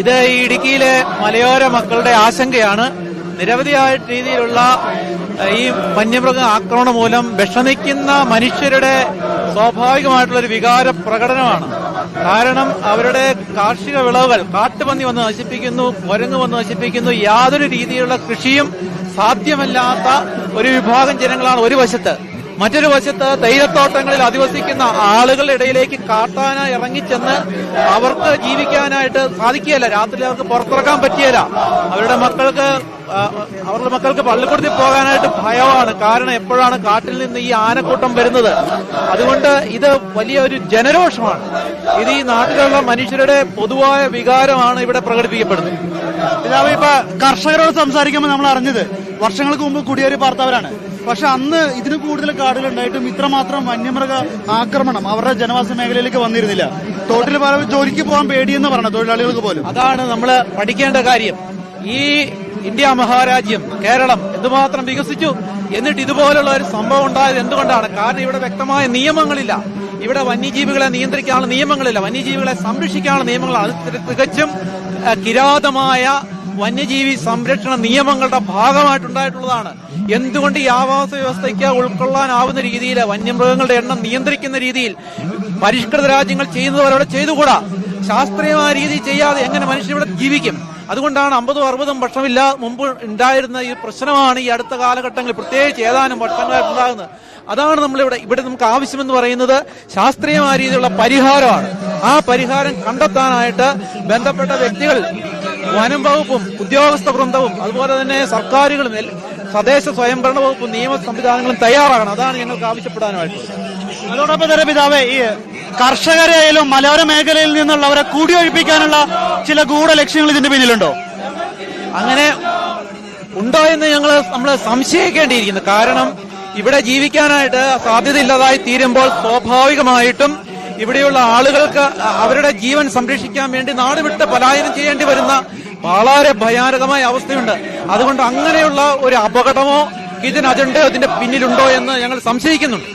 ഇത് ഈ ഇടുക്കിയിലെ മലയോര മക്കളുടെ ആശങ്കയാണ്. നിരവധിയായ രീതിയിലുള്ള ഈ വന്യമൃഗ ആക്രമണം മൂലം വിഷമിക്കുന്ന മനുഷ്യരുടെ സ്വാഭാവികമായിട്ടുള്ള ഒരു വികാര പ്രകടനമാണ് കാരണം അവരുടെ കാർഷിക വിളവുകൾ കാട്ടുപന്നി വന്ന് നശിപ്പിക്കുന്നു കുരങ്ങ് വന്ന് നശിപ്പിക്കുന്നു യാതൊരു രീതിയിലുള്ള കൃഷിയും സാധ്യമല്ലാത്ത ഒരു വിഭാഗം ജനങ്ങളാണ് ഒരു വശത്ത്. മറ്റൊരു വശത്ത് തൈലത്തോട്ടങ്ങളിൽ അധിവസിക്കുന്ന ആളുകളുടെ ഇടയിലേക്ക് കാട്ടാന ഇറങ്ങിച്ചെന്ന് അവർക്ക് ജീവിക്കാനായിട്ട് സാധിക്കുകയല്ല. രാത്രി അവർക്ക് പുറത്തിറക്കാൻ പറ്റിയല്ല. അവരുടെ മക്കൾക്ക് അവരുടെ മക്കൾക്ക് പള്ളിക്കൂടത്തിൽ പോകാനായിട്ട് ഭയമാണ്. കാരണം എപ്പോഴാണ് കാട്ടിൽ നിന്ന് ഈ ആനക്കൂട്ടം വരുന്നത്? അതുകൊണ്ട് ഇത് വലിയ ഒരു ജനരോഷമാണ്. ഇത് ഈ നാട്ടിലുള്ള മനുഷ്യരുടെ പൊതുവായ വികാരമാണ് ഇവിടെ പ്രകടിപ്പിക്കപ്പെടുന്നത്. ഇതാവ് ഇപ്പൊ കർഷകരോട് സംസാരിക്കുമ്പോൾ നമ്മൾ അറിഞ്ഞത് വർഷങ്ങൾക്ക് മുമ്പ് കുടിയേറി പാർത്തവരാണ്. പക്ഷെ അന്ന് ഇതിന് കൂടുതൽ കാടുകൾ ഉണ്ടായിട്ടും ഇത്രമാത്രം വന്യമൃഗ ആക്രമണം അവരുടെ ജനവാസ മേഖലയിലേക്ക് വന്നിരുന്നില്ല. തോട്ടിൽ പല ജോലിക്ക് പോകാൻ പേടിയെന്ന് പറഞ്ഞു തൊഴിലാളികൾക്ക് പോലും. അതാണ് നമ്മൾ പഠിക്കേണ്ട കാര്യം. ഈ ഇന്ത്യ മഹാരാജ്യം കേരളം എന്തുമാത്രം വികസിച്ചു എന്നിട്ട് ഇതുപോലുള്ള ഒരു സംഭവം ഉണ്ടായത് എന്തുകൊണ്ടാണ്? കാരണം ഇവിടെ വ്യക്തമായ നിയമങ്ങളില്ല. ഇവിടെ വന്യജീവികളെ നിയന്ത്രിക്കാനുള്ള നിയമങ്ങളില്ല. വന്യജീവികളെ സംരക്ഷിക്കാനുള്ള നിയമങ്ങളാണ്. തികച്ചും കിരാതമായ വന്യജീവി സംരക്ഷണ നിയമങ്ങളുടെ ഭാഗമായിട്ടുണ്ടായിട്ടുള്ളതാണ്. എന്തുകൊണ്ട് ഈ ആവാസ വ്യവസ്ഥയ്ക്ക് ഉൾക്കൊള്ളാനാവുന്ന രീതിയിൽ വന്യമൃഗങ്ങളുടെ എണ്ണം നിയന്ത്രിക്കുന്ന രീതിയിൽ പരിഷ്കൃത രാജ്യങ്ങൾ ചെയ്യുന്നത് പോലെ അവിടെ ചെയ്തുകൂടാ? ശാസ്ത്രീയമായ രീതി ചെയ്യാതെ എങ്ങനെ മനുഷ്യൻ ഇവിടെ ജീവിക്കും? അതുകൊണ്ടാണ് അമ്പതും അറുപതും വർഷമില്ല മുമ്പ് ഉണ്ടായിരുന്ന ഈ പ്രശ്നമാണ് ഈ അടുത്ത കാലഘട്ടങ്ങളിൽ പ്രത്യേകിച്ച് ഏതാനും വർഷങ്ങളായിട്ട് ഉണ്ടാകുന്നത്. അതാണ് നമ്മളിവിടെ ഇവിടെ നമുക്ക് ആവശ്യമെന്ന് പറയുന്നത് ശാസ്ത്രീയമായ രീതിയിലുള്ള പരിഹാരമാണ്. ആ പരിഹാരം കണ്ടെത്താനായിട്ട് ബന്ധപ്പെട്ട വ്യക്തികൾ വനം വകുപ്പും ഉദ്യോഗസ്ഥ വൃന്ദവും അതുപോലെ തന്നെ സർക്കാരുകളും തദ്ദേശ സ്വയംഭരണ വകുപ്പും നിയമ സംവിധാനങ്ങളും തയ്യാറാകണം. അതാണ് ഞങ്ങൾക്ക് ആവശ്യപ്പെടാനായിട്ടുള്ളത് അതോടൊപ്പം തന്നെ പിതാവേ ഈ കർഷകരെയായാലും മലയോര മേഖലയിൽ നിന്നുള്ളവരെ കൂടിയൊഴിപ്പിക്കാനുള്ള ചില ഗൂഢ ലക്ഷ്യങ്ങൾ ഇതിന്റെ പിന്നിലുണ്ടോ? അങ്ങനെ ഉണ്ടോ എന്ന് ഞങ്ങൾ നമ്മൾ സംശയിക്കേണ്ടിയിരിക്കുന്നു. കാരണം ഇവിടെ ജീവിക്കാനായിട്ട് സാധ്യതയില്ലാതായി തീരുമ്പോൾ സ്വാഭാവികമായിട്ടും ഇവിടെയുള്ള ആളുകൾക്ക് അവരുടെ ജീവൻ സംരക്ഷിക്കാൻ വേണ്ടി നാട് വിട്ട് പലായനം ചെയ്യേണ്ടി വരുന്ന വളരെ ഭയാനകമായ അവസ്ഥയുണ്ട്. അതുകൊണ്ട് അങ്ങനെയുള്ള ഒരു അപകടമോ ഇതിന് അജണ്ടയോ ഇതിന്റെ പിന്നിലുണ്ടോ എന്ന് ഞങ്ങൾ സംശയിക്കുന്നുണ്ട്.